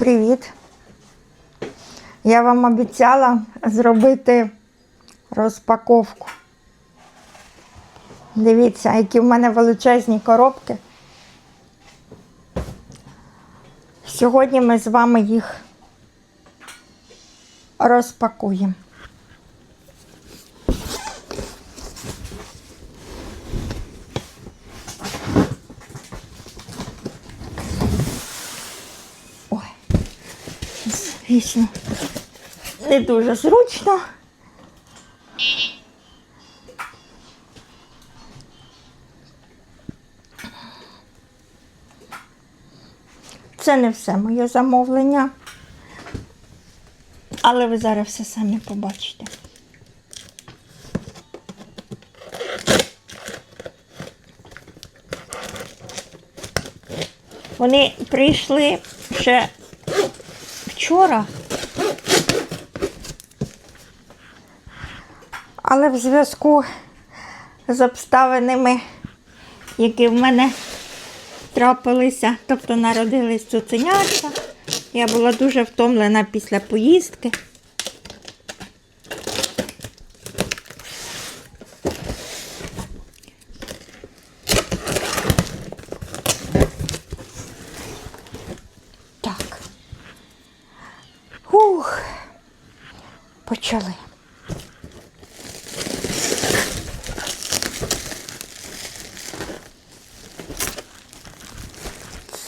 Привіт! Я вам обіцяла зробити розпаковку. Дивіться, які в мене величезні коробки. Сьогодні ми з вами їх розпакуємо. Звісно, не дуже зручно. Це не все моє замовлення. Але ви зараз все самі побачите. Вони прийшли ще вчора. Але в зв'язку з обставинами, які в мене трапилися, тобто народились цуценятка, я була дуже втомлена після поїздки.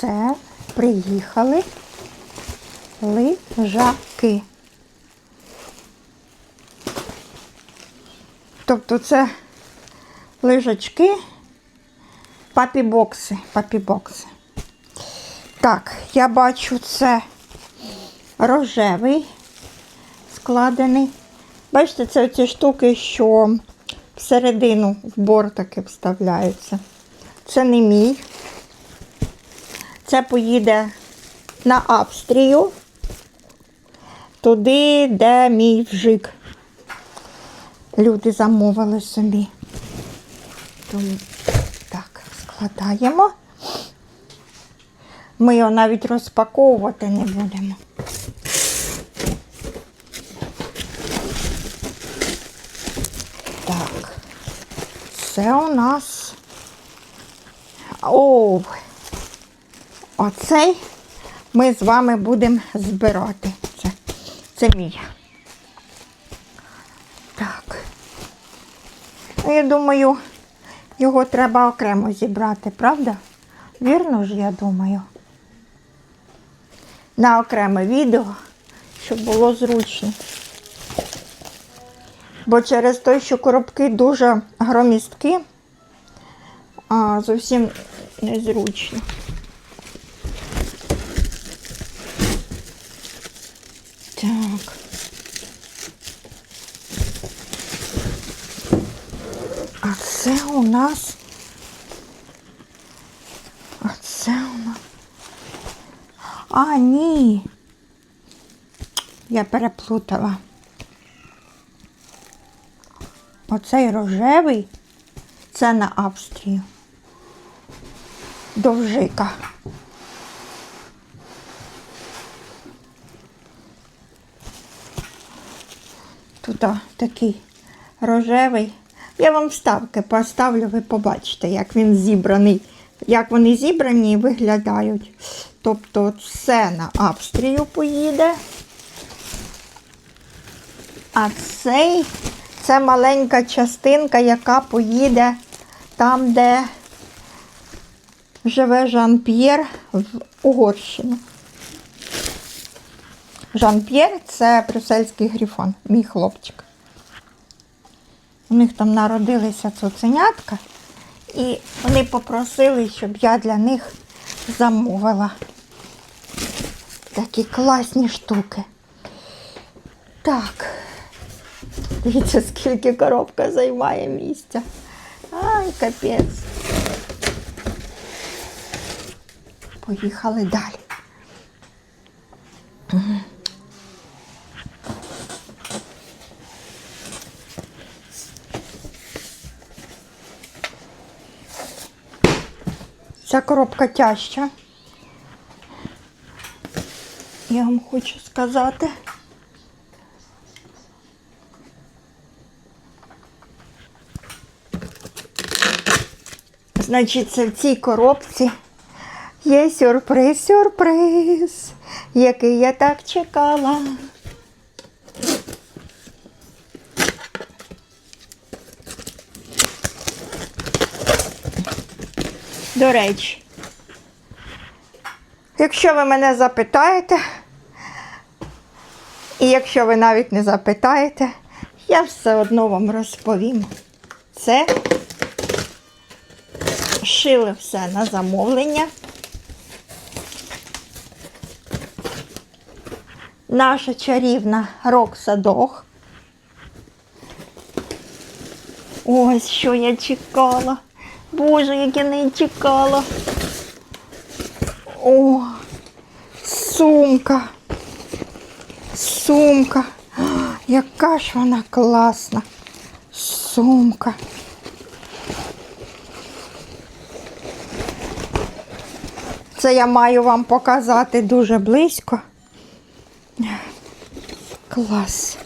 Це приїхали лежаки. Тобто це лежачки, папі-бокси, папі-бокси. Так, я бачу, це рожевий складений. Бачите, це ці штуки, що всередину в бортики вставляються. Це не мій. Це поїде на Австрію, туди, де мій вжик. Люди замовили собі. Тому так, складаємо. Ми його навіть розпаковувати не будемо. Так, це у нас. О, оцей ми з вами будемо збирати. Це, це мій. Так. Ну, Я думаю, його треба окремо зібрати, правда? Вірно ж, я думаю. На окреме відео, щоб було зручно. Бо через те, що коробки дуже громісткі, а зовсім незручно. Так. А це у нас. А це у нас. А, ні. Я переплутала. Оцей рожевий це на Австрію. Довжика. Тут такий рожевий. Я вам вставки поставлю, ви побачите, як він зібраний, як вони зібрані і виглядають. Тобто це на Австрію поїде. А цей це маленька частинка, яка поїде там, де живе Жан-П'єр в Угорщину. Жан-П'єр це брюссельський грифон, мій хлопчик. У них там народилися цуценятка, і вони попросили, щоб я для них замовила такі класні штуки. Так, дивіться, скільки коробка займає місця. Ай, капець. Поїхали далі. Ця коробка тяжча. я вам хочу сказати. Значить, це в цій коробці є сюрприз, сюрприз, який я так чекала. До речі, якщо ви мене запитаєте, і якщо ви навіть не запитаєте, я все одно вам розповім. Це шили все на замовлення. Наша чарівна Рокса Дог. Ось що я чекала. Боже, як я не чекала. О, сумка. Сумка. Яка ж вона класна. Сумка. Це я маю вам показати дуже близько. Клас.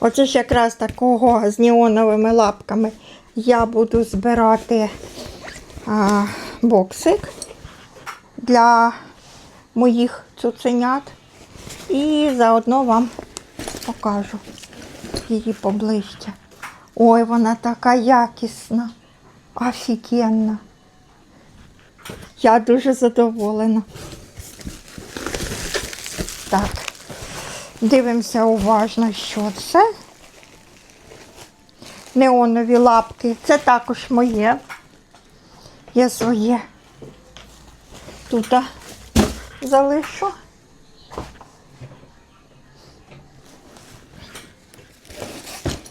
Оце ж якраз такого з неоновими лапками я буду збирати а, боксик для моїх цуценят. І заодно вам покажу її поближче. Ой, вона така якісна, офігенна. Я дуже задоволена. Так, дивимося уважно, що це. Неонові лапки. Це також моє. Я своє тут залишу.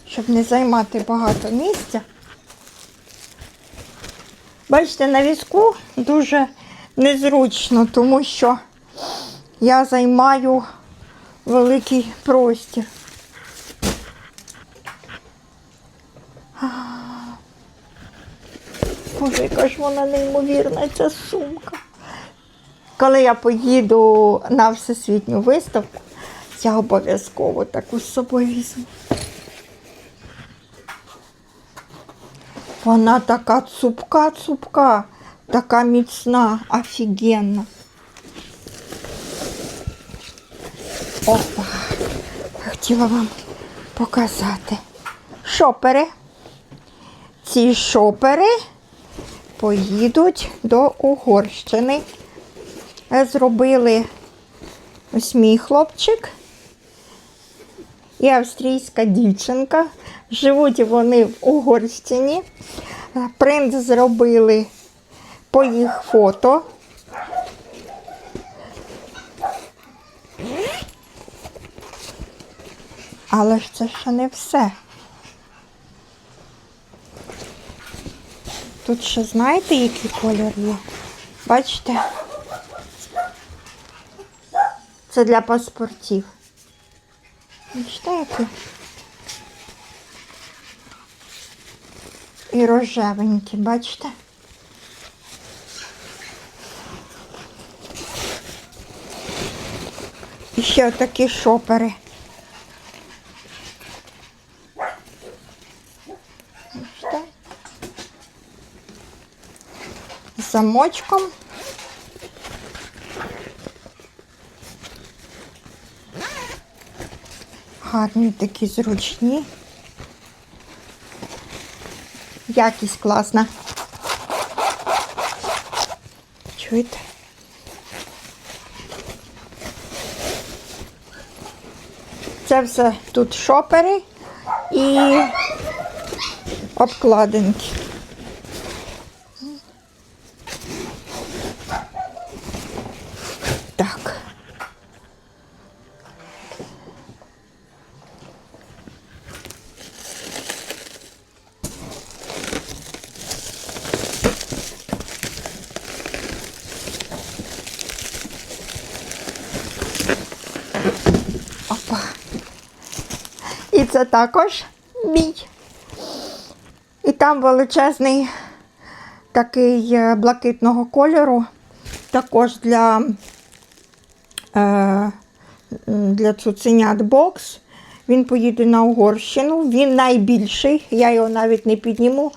Щоб не займати багато місця. Бачите, на візку дуже незручно, тому що я займаю великий простір. Боже, яка ж вона неймовірна, ця сумка. Коли я поїду на всесвітню виставку, я обов'язково таку з собою візьму. Вона така цупка-цупка, така міцна, офігенна. Опа, хотіла вам показати. Шопери. Ці шопери поїдуть до Угорщини. Зробили ось мій хлопчик і австрійська дівчинка. Живуть вони в Угорщині. Принт зробили по їх фото. Але ж це ще не все. Тут ще знаєте, який кольор є? Бачите? Це для паспортів. Бачите, який? І рожевенький, бачите? І ще такі шопери. Замочком. Гарні такі зручні. Якість класна. Чуєте? Це все тут шопери і обкладинки. Так. Опа. І це також мій. І там величезний такий е, блакитного кольору, також для, е, для цуценят бокс. Він поїде на Угорщину. Він найбільший, я його навіть не підніму,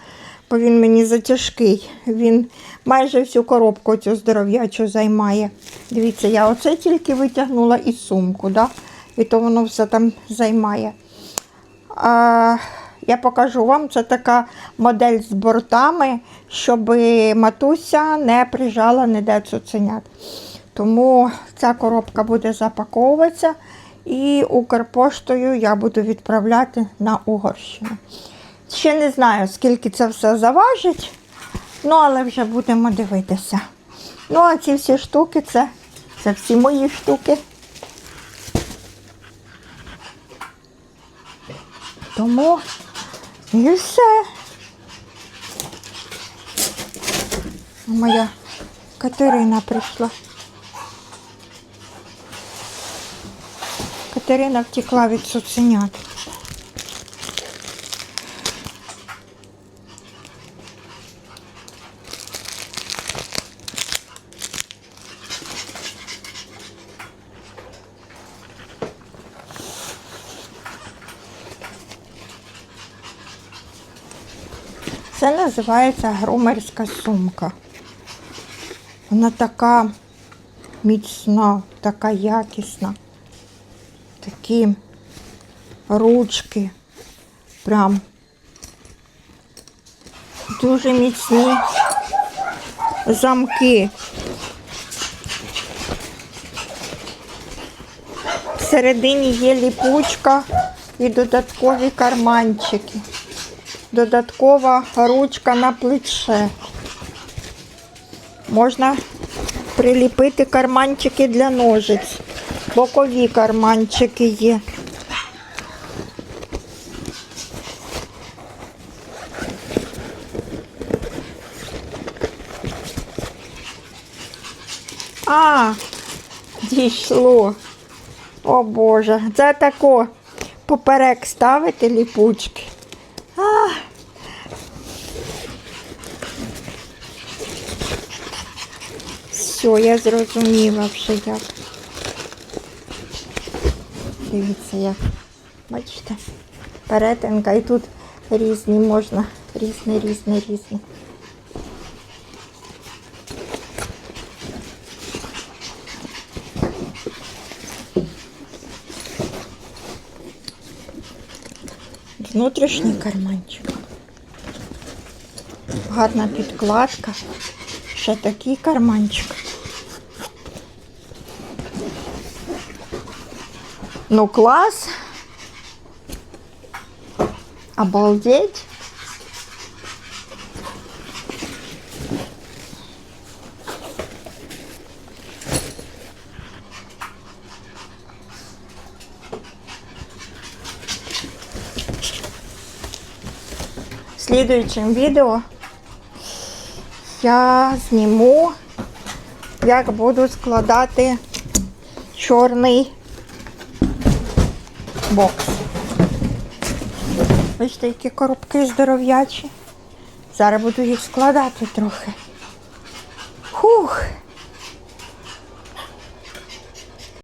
бо він мені затяжкий. Він майже всю коробку цю здоров'ячу займає. Дивіться, я оце тільки витягнула із сумку, да? і то воно все там займає. Я покажу вам, це така модель з бортами, щоб матуся не прижала ніде цуценят. Тому ця коробка буде запаковуватися і Укрпоштою я буду відправляти на Угорщину. Ще не знаю, скільки це все заважить, ну але вже будемо дивитися. Ну, а ці всі штуки це, це всі мої штуки. Тому і все. Моя Катерина прийшла. Катерина втекла від цуценят. Це називається грумерська сумка. Вона така міцна, така якісна. Такі ручки. Прям дуже міцні замки. Всередині є ліпучка і додаткові карманчики. Додаткова ручка на плече. Можна приліпити карманчики для ножиць. Бокові карманчики є. А, дійшло. О Боже, це тако поперек ставити ліпучки. А. Все, я зрозуміла вже як. Дивіться, як. Бачите? Перетинка і тут різні можна. Різні, різні, різні. Внутрішній карманчик. Гарна підкладка. Ще такий карманчик. Ну, клас. Обалдеть. В слідуючому відео я зніму, як буду складати чорний бокс. Бачите, які коробки здоров'ячі. Зараз буду їх складати трохи. Хух!